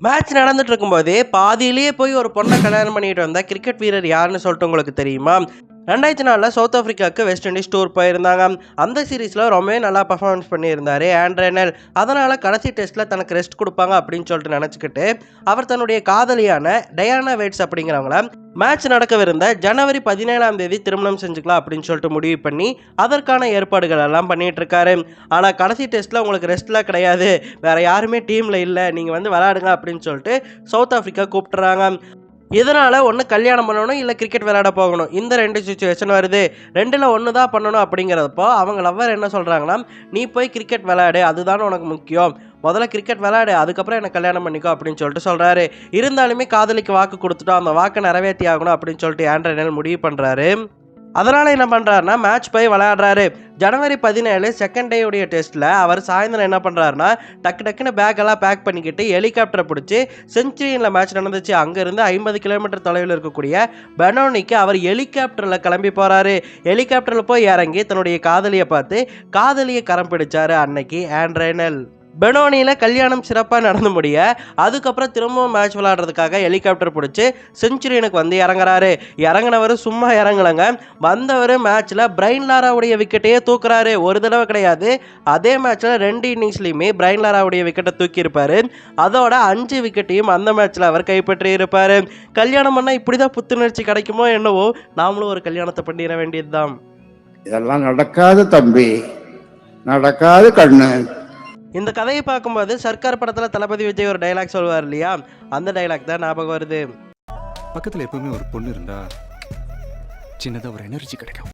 Match நடந்துட்டு இருக்கும்போது பாதியிலேயே போய் ஒரு பொண்ணை கல்யாணம் பண்ணிட்டு வந்தா கிரிக்கெட் வீரர் யாருன்னு சொல்லிட்டு உங்களுக்கு தெரியுமா? ரெண்டாயிரத்தி நாலில் சவுத் ஆஃப்ரிக்காவுக்கு வெஸ்ட் இண்டீஸ் டூர் போயிருந்தாங்க. அந்த சீரீஸில் ரொம்பவே நல்லா பர்ஃபார்மன்ஸ் பண்ணியிருந்தார் ஆண்ட்ரேனல் அதனால் கடைசி டெஸ்ட்டில் தனக்கு ரெஸ்ட் கொடுப்பாங்க அப்படின்னு சொல்லிட்டு நினச்சிக்கிட்டு அவர் தன்னுடைய காதலியான டயானா வெயிட்ஸ் அப்படிங்கிறவங்கள மேட்ச் நடக்கவிருந்த ஜனவரி பதினேழாம் தேதி திருமணம் செஞ்சுக்கலாம் அப்படின்னு சொல்லிட்டு முடிவு பண்ணி அதற்கான ஏற்பாடுகள் எல்லாம் பண்ணிட்டு இருக்காரு. ஆனால் கடைசி டெஸ்ட்டில் உங்களுக்கு ரெஸ்ட்லாம் கிடையாது. வேற யாருமே டீமில் இல்லை. நீங்கள் வந்து விளையாடுங்க அப்படின்னு சொல்லிட்டு சவுத் ஆஃப்ரிக்கா கூப்பிட்டுறாங்க. இதனால் ஒன்று கல்யாணம் பண்ணணும் இல்லை கிரிக்கெட் விளையாட போகணும்? இந்த ரெண்டு சுச்சுவேஷன் வருது. ரெண்டில் ஒன்று தான் பண்ணணும் அப்படிங்கிறப்போ அவங்க லவ்வர் என்ன சொல்கிறாங்கன்னா நீ போய் கிரிக்கெட் விளையாடு அதுதான் உனக்கு முக்கியம். முதல்ல கிரிக்கெட் விளையாடு அதுக்கப்புறம் என்னை கல்யாணம் பண்ணிக்கோ அப்படின்னு சொல்லிட்டு சொல்கிறாரு இருந்தாலுமே காதலிக்கு வாக்கு கொடுத்துட்டோம். அந்த வாக்கை நிறைவேற்றி ஆகணும் அப்படின்னு சொல்லிட்டு ஆண்ட்ரனல் முடிவு பண்ணுறாரு அதனால் என்ன பண்ணுறாருனா மேட்ச் போய் விளையாடுறாரு. ஜனவரி பதினேழு செகண்ட் டேயுடைய டெஸ்ட்டில் அவர் சாயந்தரம் என்ன பண்ணுறாருனா டக்கு டக்குன்னு பேக்கெல்லாம் பேக் பண்ணிக்கிட்டு ஹெலிகாப்டரை பிடிச்சி செஞ்சுரியனில் மேட்ச் நடந்துச்சு. அங்கேருந்து ஐம்பது கிலோமீட்டர் தொலைவில் இருக்கக்கூடிய பெனோனிக்கு அவர் ஹெலிகாப்டரில் கிளம்பி போகிறாரு ஹெலிகாப்டரில் போய் இறங்கி தன்னுடைய காதலியை பார்த்து காதலியை கரம் பிடிச்சாரு அன்னைக்கு ஆண்ட்ரேனல் பெனோனியில் கல்யாணம் சிறப்பாக நடந்து முடிய அதுக்கப்புறம் திரும்பவும் மேட்ச் விளாடுறதுக்காக ஹெலிகாப்டர் பிடிச்சி செஞ்சுரியனுக்கு வந்து இறங்குறாரு. இறங்கினவர் சும்மா இறங்கலைங்க. வந்தவர் மேட்ச்சில் பிரைன் லாராவுடைய விக்கெட்டையே தூக்குறாரு. ஒரு தடவை கிடையாது. அதே மேட்ச்சில் ரெண்டு இன்னிங்ஸ்லையுமே பிரைன் லாராவுடைய விக்கெட்டை தூக்கியிருப்பார். அதோட அஞ்சு விக்கெட்டையும் அந்த மேட்ச்சில் அவர் கைப்பற்றி இருப்பார் கல்யாணம் பண்ணால் இப்படி தான் புத்துணர்ச்சி கிடைக்குமோ என்னவோ நாமளும் ஒரு கல்யாணத்தை பண்ணிட வேண்டியது தான் இதெல்லாம் நடக்காது தம்பி. நடக்காது கண்ணு. இந்த கதையை பார்க்கும்போது சர்க்கார் படத்தில் தளபதி விஜய் ஒரு டைலாக் சொல்வார் இல்லையா? அந்த டைலாக் தான் ஞாபகம் வருது. பக்கத்தில் எப்பவுமே ஒரு பொண்ணு இருந்தா சின்னதாக ஒரு எனர்ஜி கிடைக்கும்.